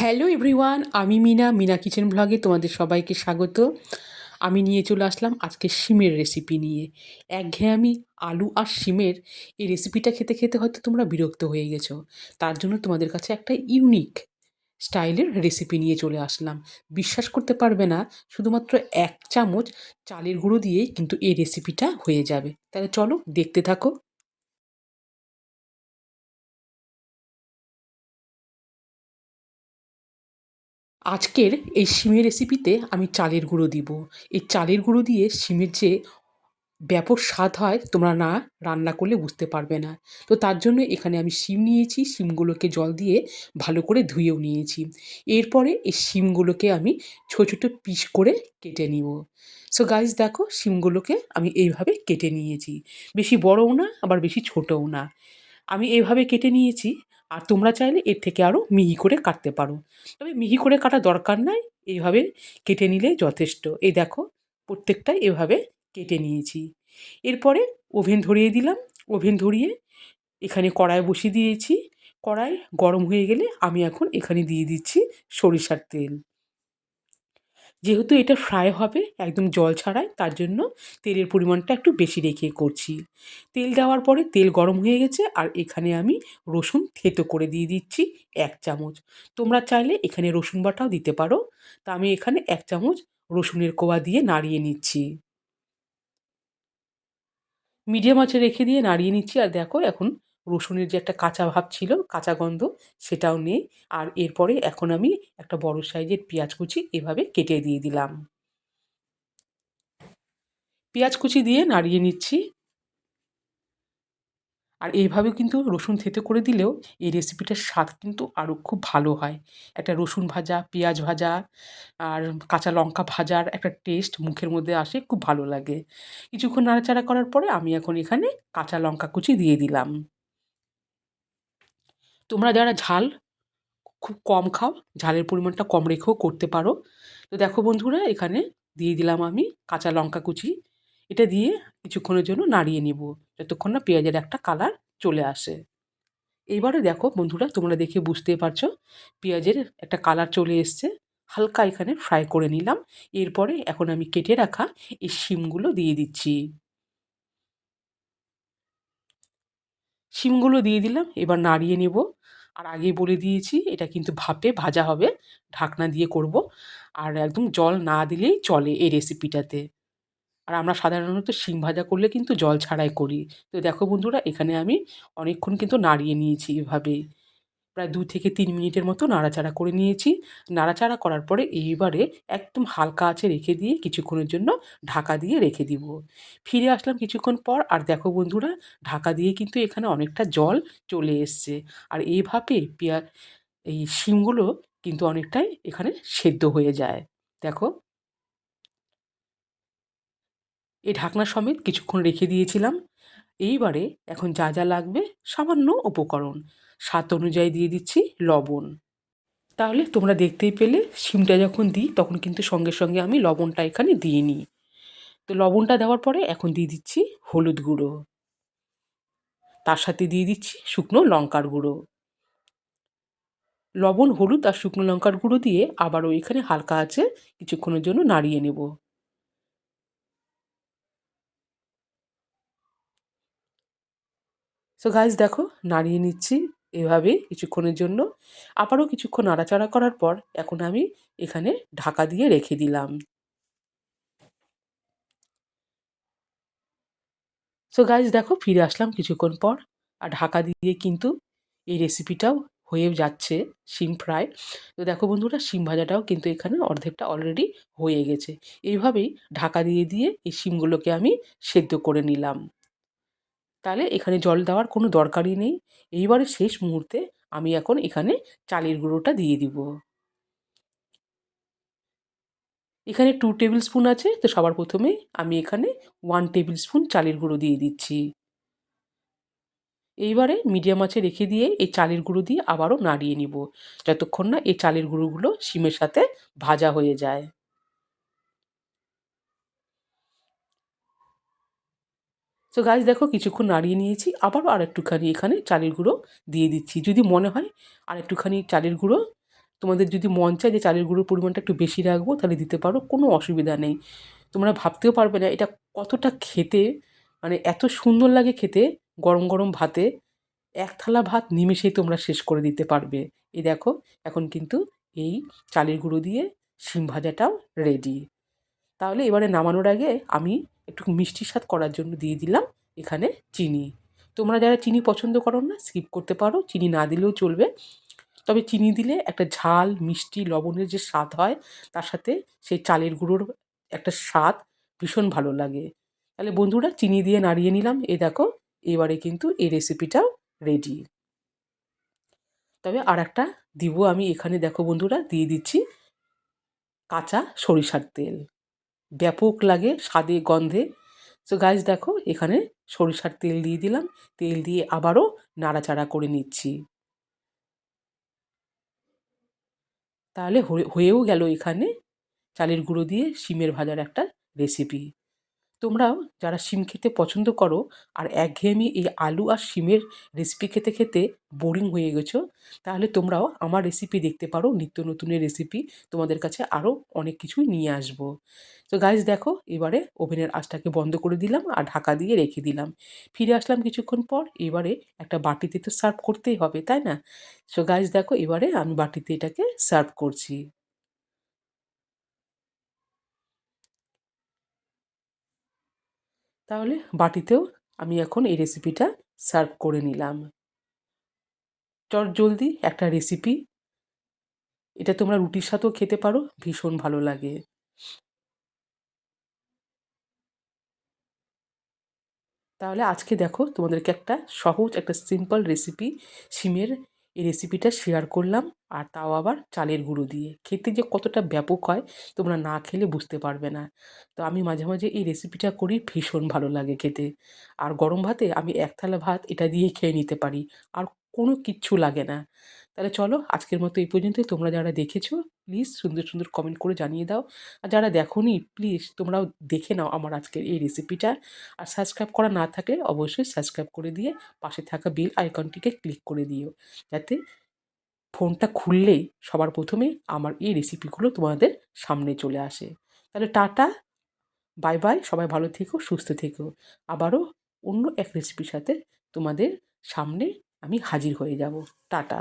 Hello everyone, আমি Mina Mina kitchen ব্লগে তোমাদের সবাইকে স্বাগত। আমি নিয়ে চলে আসলাম আজকে শিমের রেসিপি নিয়ে। একঘেয়েমি আলু আর শিমের এই রেসিপিটা খেতে খেতে হয়তো তোমরা বিরক্ত হয়ে গেছো। তার জন্য তোমাদের কাছে একটা ইউনিক স্টাইলের রেসিপি নিয়ে চলে আসলাম। বিশ্বাস করতে পারবে না, শুধুমাত্র এক চামচ চালের গুঁড়ো দিয়েই কিন্তু এই রেসিপিটা হয়ে যাবে। তাহলে চলো দেখতে থাকো। আজকের এই শিমের রেসিপিতে আমি চালের গুঁড়ো দিব। এই চালের গুঁড়ো দিয়ে শিমের যে ব্যাপক স্বাদ হয়, তোমরা না রান্না করলে বুঝতে পারবে না। তো তার জন্য এখানে আমি শিম নিয়েছি, শিমগুলোকে জল দিয়ে ভালো করে ধুয়েও নিয়েছি। এরপরে এই শিমগুলোকে আমি ছোটো ছোটো পিস করে কেটে নিব। সো গাইজ দেখো শিমগুলোকে আমি এইভাবে কেটে নিয়েছি। বেশি বড়ও না, আবার বেশি ছোটও না। আমি এভাবে কেটে নিয়েছি আর তোমরা চাইলে এর থেকে আরও মিহি করে কাটতে পারো। তবে মিহি করে কাটা দরকার নাই, এইভাবে কেটে নিলে যথেষ্ট। এই দেখো, প্রত্যেকটাই এভাবে কেটে নিয়েছি। এরপরে ওভেন ধরিয়ে দিলাম। ওভেন ধরিয়ে এখানে কড়াই বসিয়ে দিয়েছি। কড়াই গরম হয়ে গেলে আমি এখন এখানে দিয়ে দিচ্ছি সরিষার তেল। যেহেতু এটা ফ্রাই হবে, একদম জল ছাড়াই, তার জন্য তেলের পরিমাণটা একটু বেশি রেখে করছি। তেল দেওয়ার পরে তেল গরম হয়ে গেছে, আর এখানে আমি রসুন থেতো করে দিয়ে দিচ্ছি এক চামচ। তোমরা চাইলে এখানে রসুন বাটাও দিতে পারো, তা আমি এখানে এক চামচ রসুনের কোয়া দিয়ে নাড়িয়ে নিচ্ছি। মিডিয়াম আঁচে রেখে দিয়ে নাড়িয়ে নিচ্ছি, আর দেখো এখন রসুনের যে একটা কাঁচা ভাব ছিল, কাঁচা গন্ধ, সেটাও নেই। আর এরপরে এখন আমি একটা বড় সাইজের পেঁয়াজ কুচি এভাবে কেটে দিয়ে দিলাম। পেঁয়াজ কুচি দিয়ে নাড়িয়ে নিচ্ছি। আর এইভাবে কিন্তু রসুন থেতে করে দিলেও এই রেসিপিটার স্বাদ কিন্তু আরও খুব ভালো হয়। একটা রসুন ভাজা, পেঁয়াজ ভাজা আর কাঁচা লঙ্কা ভাজার একটা টেস্ট মুখের মধ্যে আসে, খুব ভালো লাগে। কিছুক্ষণ নাড়াচাড়া করার পরে আমি এখন এখানে কাঁচা লঙ্কা কুচি দিয়ে দিলাম। তোমরা যারা ঝাল খুব কম খাও, ঝালের পরিমাণটা কম রেখেও করতে পারো। তো দেখো বন্ধুরা, এখানে দিয়ে দিলাম আমি কাঁচা লঙ্কা কুচি। এটা দিয়ে কিছুক্ষণের জন্য নাড়িয়ে নেব, যতক্ষণ না পেঁয়াজের একটা কালার চলে আসে। এইবারে দেখো বন্ধুরা, তোমরা দেখে বুঝতে পারছ, পেঁয়াজের একটা কালার চলে এসছে। হালকা এখানে ফ্রাই করে নিলাম। এরপরে এখন আমি কেটে রাখা এই শিমগুলো দিয়ে দিচ্ছি। শিমগুলো দিয়ে দিলাম, এবার নাড়িয়ে নেব। আর আগে বলে দিয়েছি, এটা কিন্তু ভাপে ভাজা হবে, ঢাকনা দিয়ে করব। আর একদম জল না দিলেই চলে এই রেসিপিটাতে আর আমরা সাধারণত শিম ভাজা করলে কিন্তু জল ছাড়াই করি। তো দেখো বন্ধুরা, এখানে আমি অনেকক্ষণ কিন্তু নাড়িয়ে নিয়েছি এভাবে প্রায় দু থেকে তিন মিনিটের মতো নাড়াচাড়া করে নিয়েছি। নাড়াচাড়া করার পরে এইবারে একদম হালকা আছে রেখে দিয়ে কিছুক্ষণের জন্য ঢাকা দিয়ে রেখে দিব। ফিরে আসলাম কিছুক্ষণ পর আর দেখো বন্ধুরা, ঢাকা দিয়ে কিন্তু এখানে অনেকটা জল চলে এসছে। আর এইভাবে পেঁয়া, এই শিমগুলো কিন্তু অনেকটাই এখানে সেদ্ধ হয়ে যায়। দেখো। এই ঢাকনা সমেত কিছুক্ষণ রেখে দিয়েছিলাম। এইবারে এখন যা যা লাগবে সামান্য উপকরণ। স্বাদ অনুযায়ী দিয়ে দিচ্ছি লবণ। তাহলে তোমরা দেখতেই পেলে শিমটা যখন দিই তখন কিন্তু সঙ্গে সঙ্গে আমি লবণটা এখানে দিয়ে নিই। তো লবণটা দেওয়ার পরে এখন দিয়ে দিচ্ছি হলুদ গুঁড়ো। তার সাথে দিয়ে দিচ্ছি শুকনো লঙ্কার গুঁড়ো। লবণ, হলুদ আর শুকনো লঙ্কার গুঁড়ো দিয়ে আবারও এখানে হালকা আছে কিছুক্ষণের জন্য নাড়িয়ে নেব। সো গাইজ দেখো, নাড়িয়ে নিচ্ছি। এভাবে কিছুক্ষণের জন্য। আবারও কিছুক্ষণ নাড়াচাড়া করার পর এখন আমি এখানে ঢাকা দিয়ে রেখে দিলাম। সো গাইজ দেখো ফিরে আসলাম কিছুক্ষণ পর। আর ঢাকা দিয়ে কিন্তু এই রেসিপিটাও হয়ে যাচ্ছে শিম ফ্রাই তো দেখো বন্ধুরা, শিম ভাজাটাও কিন্তু এখানে অর্ধেকটা অলরেডি হয়ে গেছে। এইভাবেই ঢাকা দিয়ে দিয়ে এই শিমগুলোকে আমি সেদ্ধ করে নিলাম। তাহলে এখানে জল দেওয়ার কোনো দরকারই নেই। এইবারে শেষ মুহূর্তে আমি এখন এখানে চালের গুঁড়োটা দিয়ে দিব। এখানে টু টেবিল স্পুন আছে, তো সবার প্রথমে আমি এখানে ওয়ান টেবিল স্পুন চালের গুঁড়ো দিয়ে দিচ্ছি। এইবারে মিডিয়াম আঁচে রেখে দিয়ে এই চালের গুঁড়ো দিয়ে আবারও নাড়িয়ে নিব, যতক্ষণ না এই চালের গুঁড়োগুলো শিমের সাথে ভাজা হয়ে যায়। সো গাছ দেখো কিছুক্ষণ নাড়িয়ে নিয়েছি, আবারও আর একটুখানি এখানে চালের গুঁড়ো দিয়ে দিচ্ছি। যদি মনে হয় আর একটুখানি চালের গুঁড়ো, তোমাদের যদি মন চায় যে চালের গুঁড়োর পরিমাণটা একটু বেশি রাখব, তাহলে দিতে পারো, কোনো অসুবিধা নেই। তোমরা ভাবতেও পারবে না, এটা কতটা খেতে মানে এত সুন্দর লাগে খেতে, গরম গরম ভাতে, এক থালা ভাত নিমেষেই তোমরা শেষ করে দিতে পারবে। এই দেখো, এখন কিন্তু এই চালের গুঁড়ো দিয়ে শিম ভাজাটাও রেডি তাহলে এবারে নামানোর আগে আমি একটু মিষ্টি স্বাদ করার জন্য দিয়ে দিলাম এখানে চিনি। তোমরা যারা চিনি পছন্দ করো না স্কিপ করতে পারো। চিনি না দিলেও চলবে। তবে চিনি দিলে একটা ঝাল, মিষ্টি, লবণের যে স্বাদ হয়, তার সাথে সেই চালের গুঁড়োর একটা স্বাদ ভীষণ ভালো লাগে। তাহলে বন্ধুরা, চিনি দিয়ে নাড়িয়ে নিলাম। এ দেখো, এবারে কিন্তু এই রেসিপিটাও রেডি তবে আর একটা দিব আমি। এখানে দেখো বন্ধুরা, দিয়ে দিচ্ছি কাঁচা সরিষার তেল। ব্যাপক লাগে স্বাদে, গন্ধে। তো গাছ দেখো, এখানে সরিষার তেল দিয়ে দিলাম। তেল দিয়ে আবারও নাড়াচাড়া করে নিচ্ছি। তাহলে হয়েও গেল এখানে চালের গুঁড়ো দিয়ে শিমের ভাজার একটা রেসিপি তোমরাও যারা শিম খেতে পছন্দ করো আর একঘেয়েমি এই আলু আর শিমের রেসিপি খেতে খেতে বোরিং হয়ে গেছো, তাহলে তোমরাও আমার রেসিপি দেখতে পারো, নিত্য নতুনের রেসিপি তোমাদের কাছে আরও অনেক কিছুই নিয়ে আসব। তো গাইজ দেখো, এবারে ওভেনের আঁচটাকে বন্ধ করে দিলাম আর ঢাকা দিয়ে রেখে দিলাম। ফিরে আসলাম কিছুক্ষণ পর, এবারে একটা বাটিতে তো সার্ভ করতেই হবে, তাই না? সো গাইজ দেখো, এবারে আমি বাটিতে এটাকে সার্ভ করছি। তাহলে বাটিতেও আমি এখন এই রেসিপিটা সার্ভ করে নিলাম। চট জলদি একটা রেসিপি এটা তোমরা রুটির সাথেও খেতে পারো, ভীষণ ভালো লাগে। তাহলে আজকে দেখো তোমাদেরকে একটা সহজ, একটা সিম্পল রেসিপি সিমের এই রেসিপিটা শেয়ার করলাম। আর তাও আবার চালের গুঁড়ো দিয়ে। খেতে যে কতটা ব্যাপক হয় তোমরা না খেলে বুঝতে পারবে না। তো আমি মাঝে মাঝে এই রেসিপিটা করি, ভীষণ ভালো লাগে খেতে। আর গরম ভাতে আমি এক থালা ভাত এটা দিয়ে খেয়ে নিতে পারি। আর কোনো কিচ্ছু লাগে না। তাহলে চলো আজকের মতো এই পর্যন্তই। তোমরা যারা দেখেছ প্লিজ সুন্দর সুন্দর কমেন্ট করে জানিয়ে দাও। আর যারা দেখোনি প্লিজ তোমরাও দেখে নাও আমার আজকের এই রেসিপিটা আর সাবস্ক্রাইব করা না থাকলে অবশ্যই সাবস্ক্রাইব করে দিয়ে পাশে থাকা বেল আইকনটিকে ক্লিক করে দিও। যাতে ফোনটা খুললেই সবার প্রথমে আমার এই রেসিপিগুলো তোমাদের সামনে চলে আসে। তাহলে টাটা বাই বাই সবাই ভালো থেকো, সুস্থ থেকো। আবারও অন্য এক রেসিপির সাথে তোমাদের সামনে আমি হাজির হয়ে যাব। টাটা।